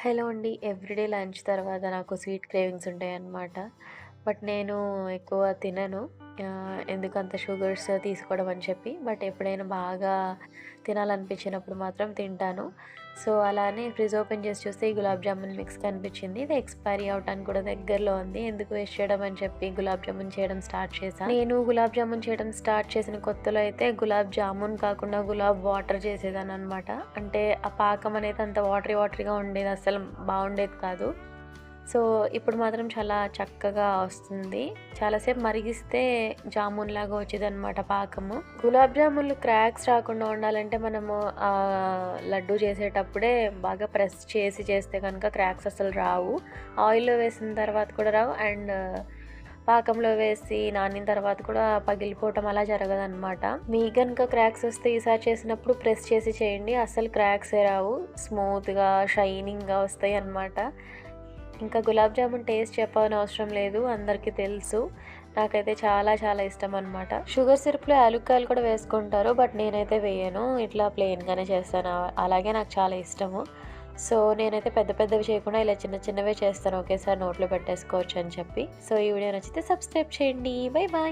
Hello అండి. Everyday lunch తర్వాత నాకు స్వీట్ క్రేవింగ్స్ ఉంటాయన్నమాట. బట్ నేను ఎక్కువ తినను. ఎందుకంత షుగర్స్ తీసుకోవడం అని చెప్పి. బట్ ఎప్పుడైనా బాగా తినాలనిపించినప్పుడు మాత్రం తింటాను. సో అలానే ఫ్రిడ్జ్ ఓపెన్ చేసి చూస్తే ఈ గులాబ్ జామున్ మిక్స్ కనిపించింది. ఇది ఎక్స్పైరీ అవటానికి కూడా దగ్గరలో ఉంది. ఎందుకు వేస్ట్ చేయడం అని చెప్పి గులాబ్ జామున్ చేయడం స్టార్ట్ చేశాను నేను గులాబ్ జామున్ చేయడం స్టార్ట్ చేసిన కొత్తలో అయితే గులాబ్ జామున్ కాకుండా గులాబ్ వాటర్ చేసేదాన్ని అనమాట అంటే ఆ పాకం అనేది అంత వాటరీ వాటరీగా ఉండేది. అసలు బాగుండేది కాదు. సో ఇప్పుడు మాత్రం చాలా చక్కగా వస్తుంది. చాలాసేపు మరిగిస్తే జామున్ లాగా వచ్చేది అనమాట పాకము. గులాబ్ జామున్లు క్రాక్స్ రాకుండా ఉండాలంటే మనము లడ్డు చేసేటప్పుడే బాగా ప్రెస్ చేసి చేస్తే కనుక క్రాక్స్ అసలు రావు. ఆయిల్లో వేసిన తర్వాత కూడా రావు. అండ్ పాకంలో వేసి నానిన తర్వాత కూడా పగిలిపోవటం అలా జరగదనమాట మీ కనుక క్రాక్స్ వస్తే ఈసారి చేసినప్పుడు ప్రెస్ చేసి చేయండి. అసలు క్రాక్సే రావు. స్మూత్గా షైనింగ్గా వస్తాయి అన్నమాట ఇంకా గులాబ్ జామున్ టేస్ట్ చెప్పవని అవసరం లేదు అందరికీ తెలుసు. నాకైతే చాలా చాలా ఇష్టం అనమాట షుగర్ సిరప్లో యాలుక్కాయలు కూడా వేసుకుంటారు బట్ నేనైతే వేయను. ఇట్లా ప్లెయిన్గానే చేస్తాను. అలాగే నాకు చాలా ఇష్టము. సో నేనైతే పెద్ద పెద్దవి చేయకుండా ఇలా చిన్న చిన్నవే చేస్తాను. ఒకేసారి నోట్లో పెట్టేసుకోవచ్చు అని చెప్పి. సో ఈ వీడియో నచ్చితే సబ్స్క్రైబ్ చేయండి. Bye bye